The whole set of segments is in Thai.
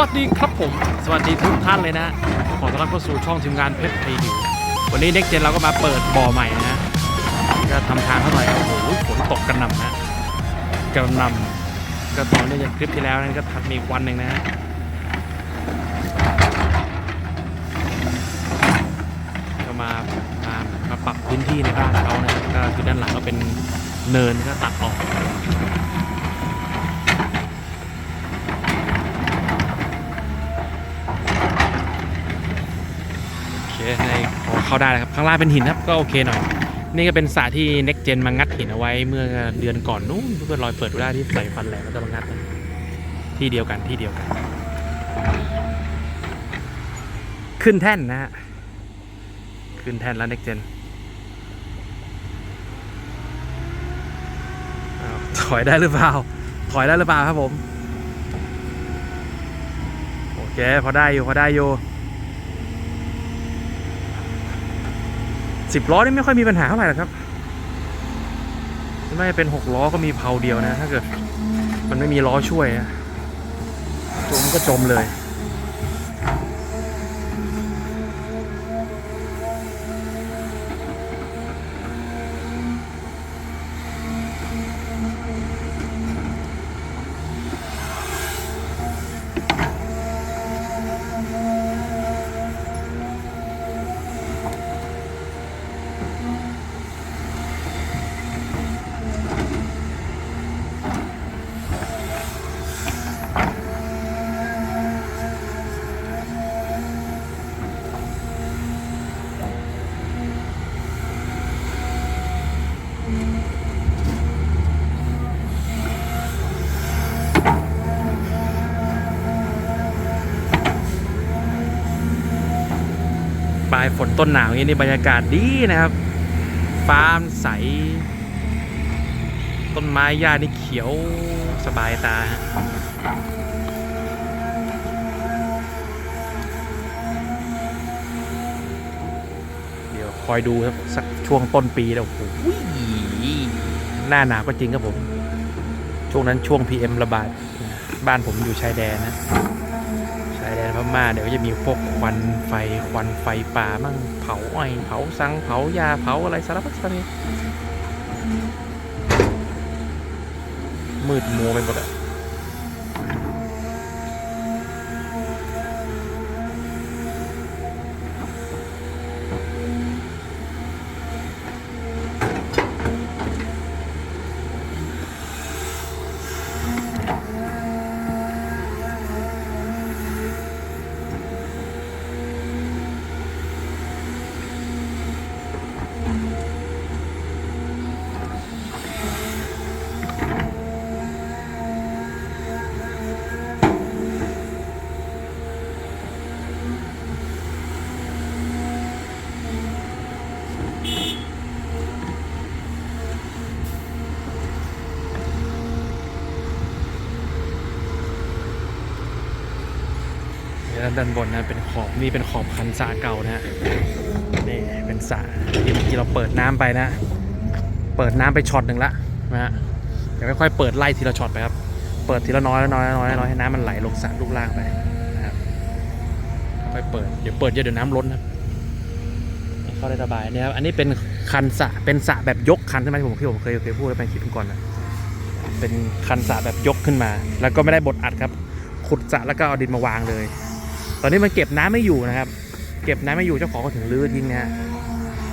วัสดีครับผม สวัสดีทุกท่านเลยนะขอต้อนรับเข้าสู่ช่องทีมงานเพชรไทยดิววันนี้เด็กเจนเราก็มาเปิดบ่อใหม่นะก็ทำทางเข้าหน่โอ้โหฝนตกกระหน่ำนะกระหน่ำก็ตอนนี้จากคลิปที่แล้วนั่นก็ถัดมีวันหนึ่งนะฮะก็มามามาปรับพื้นที่ในบ้านเขานะก็คือด้านหลังก็เป็นเนินก็ตัดออก โอเคในพอ เข้าได้ครับข้างล่างเป็นหินครับก็โอเคหน่อย นี่ก็เป็นสระที่ Next Gen มางัดหินเอาไว้เมื่อเดือนก่อนนู้นเพื่อรอยเปิดได้ที่ใส่ฟันแหลมแล้วก็มางัดที่เดียวกันที่เดียวกัน ขึ้นแท่นนะฮะขึ้นแท่นแล้ว Next Gen ถอยได้หรือเปล่า ถอยได้หรือเปล่าครับผม โอเค พอได้อยู่ พอได้อยู่ สิบล้อนี่ไม่ค่อยมีปัญหาเท่าไหร่หรอกครับไม่เป็นหกล้อก็มีเพาเดียวนะ ถ้าเกิด มันไม่มีล้อช่วยนะจมก็จมเลยายฝนต้นหนาวอย่างนี้นี่บรรยากาศดีนะครับ ฟ้ามใส ต้นไม้หญ้านี่เขียวสบายตาเดี๋ยวคอยดูครับสักช่วงต้นปีแล้วโอ้โหหน้าหนาวก็จริงครับผม ช่วงนั้นช่วง PM ระบาด บ้านผมอยู่ชายแดนนะ มาเดี๋ยวจะมีพวกควันไฟควันไฟป่ามั่งเผาอ้อยเผาสังเผายาเผาอะไรสารพัดสารเพมืดมัวไปหมดอะ ด้านบนนะเป็นขอบนี่เป็นขอบคันสระเก่านะฮะนี่เป็นสระที่เมื่อกี้เราเปิดน้ำไปนะ เปิดน้ำไปช็อตหนึ่งละนะฮะเดี๋ยวค่อยๆเปิดไล่ทีละช็อตไปครับเปิดทีละน้อยละน้อยละน้อยน้อยให้น้ำมันไหลลงสระลูกล่างไปนะครับค่อยเปิดเดี๋ยวเปิดเยอะเดี๋ยวน้ำล้นครับเข้าได้สบายเนี่ยครับอันนี้เป็นคันสระเป็นสระแบบยกคันใช่ไหมที่ผมที่ผมเคยเคยพูดไปคลิปก่อนนะเป็นคันสระแบบยกขึ้นมา แล้วก็ไม่ได้บดอัดครับ ขุดสระแล้วก็เอาดินมาวางเลย ตอนนี้มันเก็บน้ำไม่อยู่นะครับ เก็บน้ำไม่อยู่เจ้าของก็ถึงรื้อทิ้งนะฮะ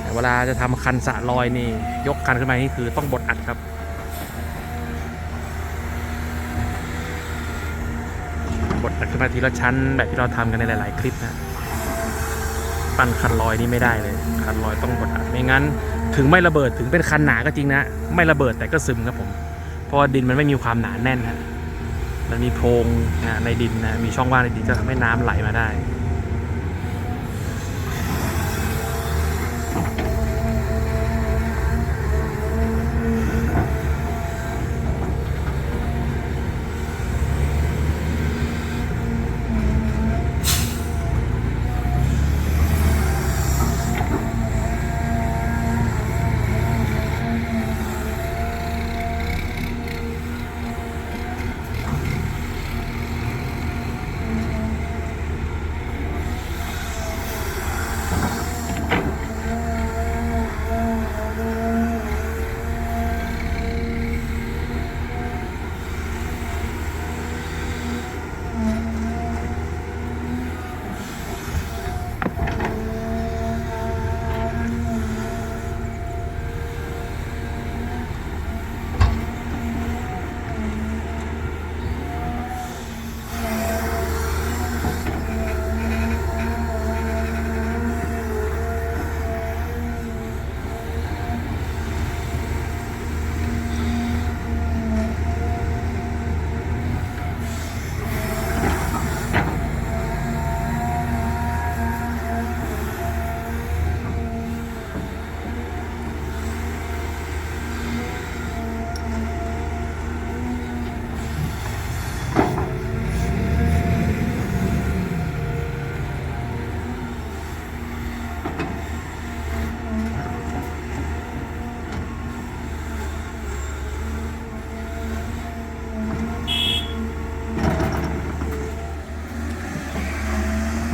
แต่เวลาจะทำคันสะลอยนี่ ยกคันขึ้นมานี่คือต้องบดอัดครับบดอัดขึ้นมาทีละชั้น แบบที่เราทำกันในหลาย ๆ คลิปนะปั้นคันลอยนี่ไม่ได้เลย คันลอยต้องบดอัดไม่งั้น ถึงไม่ระเบิดถึงเป็นคันหนาก็จริงนะ ไม่ระเบิดแต่ก็ซึมครับผม เพราะดินมันไม่มีความหนาแน่นฮะ มันมีโพรงนะในดินนะมีช่องว่างในดินจะทำให้น้ำไหลมาได้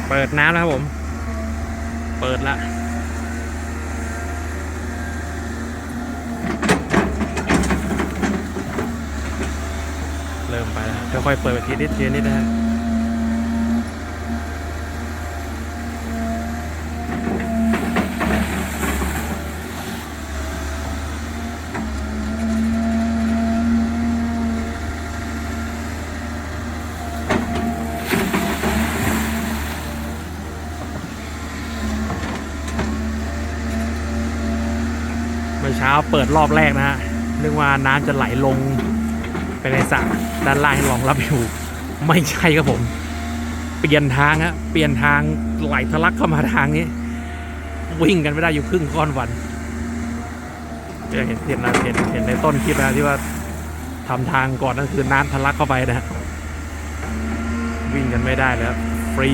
เปิดน้ำแล้วครับผม เปิดละเริ่มไปแล้วค่อยๆเปิดไปทีนิดทีนิดนะฮะ ช้าเปิดรอบแรกนะฮะนึกว่าน้ำจะไหลลงไปในสระด้านล่างรองรับอยู่ ไม่ใช่ครับผม เปลี่ยนทางฮะเปลี่ยนทางไหลทะลักเข้ามาทางนี้ วิ่งกันไม่ได้อยู่ครึ่งค่อนวันเห็นเห็นนะเห็นเห็นในต้นคลิปนะที่ว่าทำทางก่อนนั่นคือน้ำทะลักเข้าไปนะฮะวิ่งกันไม่ได้แล้ว ฟรี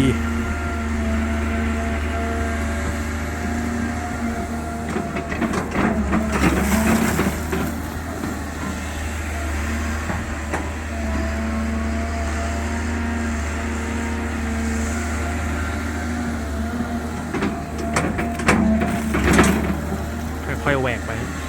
ค่อยๆแหวกไป ไป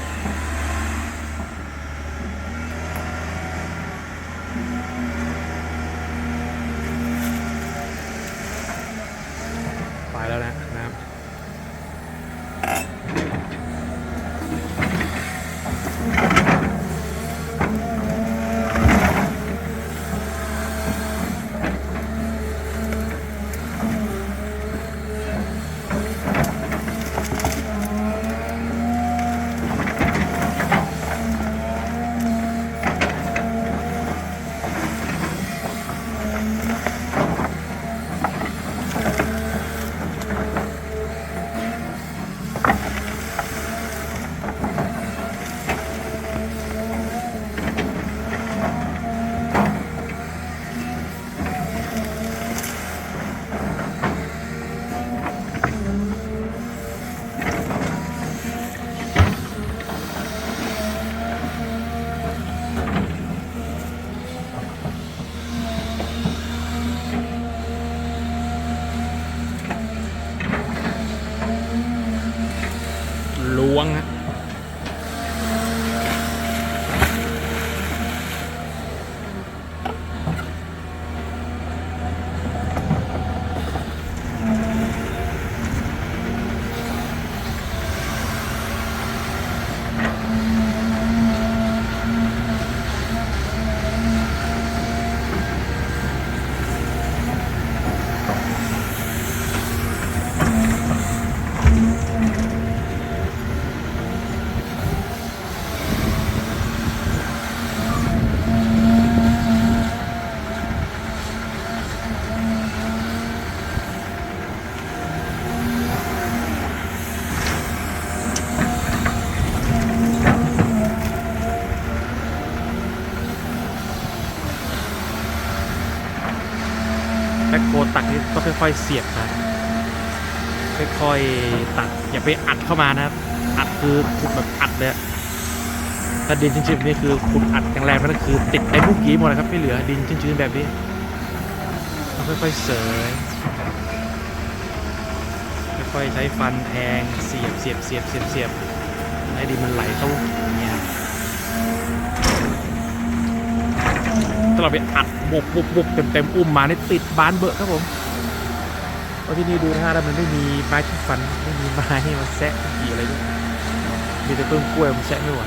ค่อยๆเสียบนะค่อยๆตัดอย่าไปอัดเข้ามานะครับ อัดคือขุดแบบอัดเลยถ้าดินชื้นๆนี่คือขุดอัดอย่างแรงนั่นคือ ติดไอ้พวกกี้หมดเลยครับไม่เหลือดินชื้นๆแบบนี้ค่อยๆเสยค่อยๆใช้ฟันแทงเสียบเสียบเสียบเสียบเสียบให้ดินมันไหลเข้าอย่างเงี้ยถ้าเราไปอัดบุบบุบบุบเต็มเต็มๆอุ้มมานี่ติดบานเบอะครับผม เพราะที่นี่ดูท่าแล้วมันไม่มีไม้ที่ฟันไม่มีไม้มันแซะกี่อะไรด้วยมีแต่ต้นกล้วยมันแซะไม่ไหว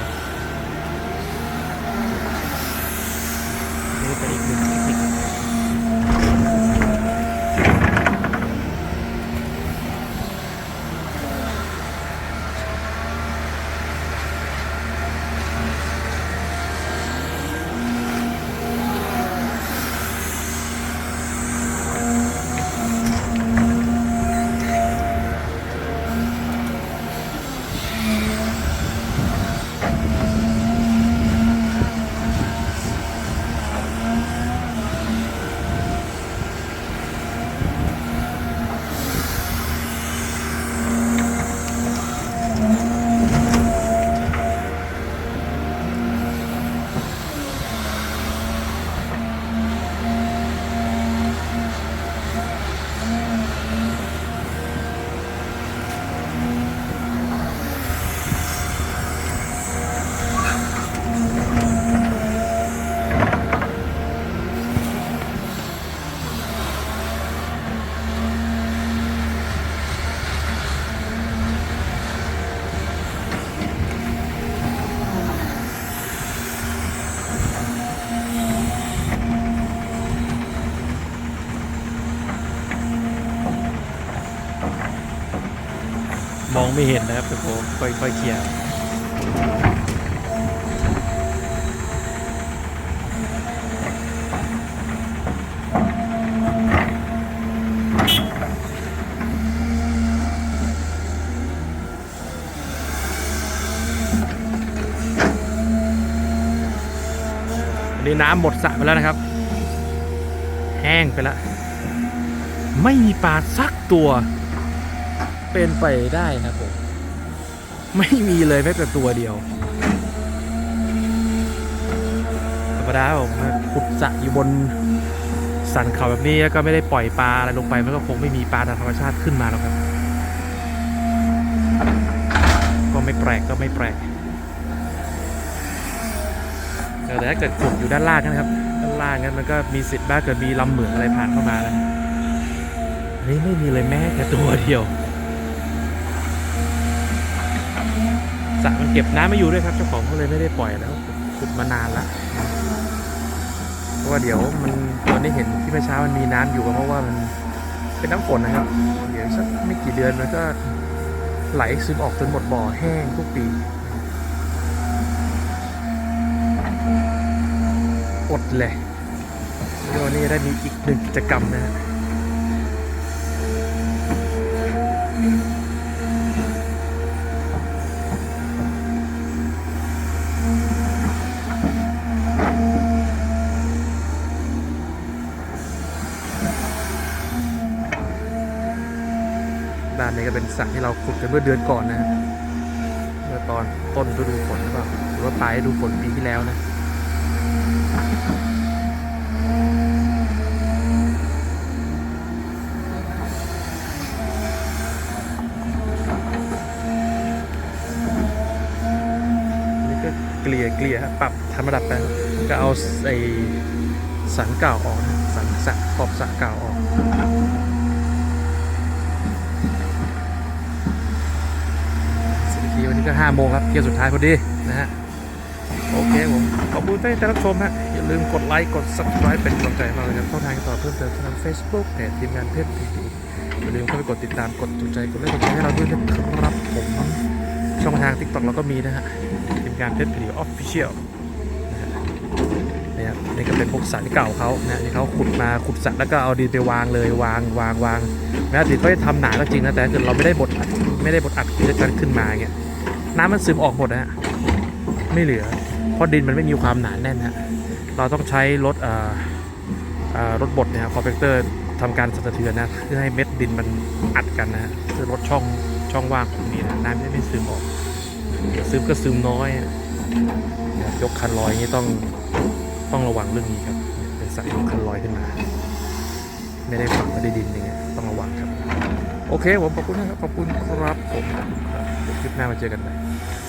มองไม่เห็นนะครับทุกคนค่อยๆเคลียร์อันนี้น้ำหมดสระไปแล้วนะครับ แห้งไปแล้ว ไม่มีปลาสักตัว เป็นไปได้ครับผม ไม่มีเลยแม้แต่ตัวเดียว ธรรมดาผมขุดสระอยู่บนสันเขาแบบนี้แล้วก็ไม่ได้ปล่อยปลาอะไรลงไปมันก็คงไม่มีปลาทางธรรมชาติขึ้นมาหรอกครับ ก็ไม่แปลกก็ไม่แปลกแต่ถ้าเกิดขุดอยู่ด้านล่างนะครับ ด้านล่างนั้นมันก็มีสิทธิ์บ้างเกิดมีลำเหมืองอะไรผ่านเข้ามานะอันนี้ไม่มีเลยแม้แต่ตัวเดียว ระมันเก็บน้ำไม่อยู่ด้วยครับเจ้าของก็เลยไม่ได้ปล่อยแล้วขุดมานานละเพราะว่าเดี๋ยวมันตอนนี้เห็นที่เมื่อเช้ามันมีน้ำอยู่ก็เพราะว่ามันเป็นน้ำฝนนะครับ เดี๋ยวสักไม่กี่เดือนมันก็ไหลซึมออกจนหมดบ่อแห้งทุกปีอดเลยวันนี้ได้มีอีกหนึ่งกิจกรรมนะฮะ นนี้ก็เป็นสระที่เราขุดกันเมื่อเดือนก่อนนะเมื่อตอนต้นฤดูฝนหรือเปล่าหรือว่าปลายฤดูฝนปีที่แล้วนะนี่ก็เกลี่ยเกลี่ยฮะปรับทำระดับไปก็เอาไอสันเก่าออกนะสันสระขอบสระเก่าออก ก็5โมงครับเที่ยวสุดท้ายพอดีนะฮะโอเคผมขอบคุณที่ติดตามรับชมฮะอย่าลืมกดไลค์กด subscribe เป็นกำลังใจให้เราเลยครับช่องทางต่อเพิ่มเติมทาง Facebook เพจทีมงานเพจพีดีอย่าลืมเข้าไปกดติดตามกดถูกใจกดไลค์กดแชร์ให้เราด้วยนะครับผมช่องทาง TikTok เราก็มีนะฮะทีมงานเพจพีดีออฟฟิเชียลนะฮะเนี่ยครับนี่ก็เป็นพวกสระที่เก่าเขานะที่เขาขุดมาขุดสระแล้วก็เอาดินไปวางเลยวางวางวางแม้ดินเขาจะทำหนาก็จริงนะแต่ถ้าเกิดเราไม่ได้บดอัดไม่ได้บดอัดที่จะขึ้นมาเงี้ย น้ำมันซึมออกหมดนะฮะไม่เหลือ เพราะดินมันไม่มีความหนาแน่นฮะเราต้องใช้รถเอ่อรถบดเนี่ยคอมเพคเตอร์ทำการสะเทือนนะเพื่อให้เม็ดดินมันอัดกันนะฮะเพื่อลดช่องช่องว่างตรงนี้นะน้ำจะไม่ซึมออกซึมก็ซึมน้อยอะยกคันลอยนี้ต้องต้องระวังเรื่องนี้ครับเป็นสายยกคันลอยขึ้นมา ไม่ได้ฝังไม่ได้ดินอย่างเงี้ยต้องระวังครับ โอเคผมขอบคุณนะครับขอบคุณครับผม ครับเ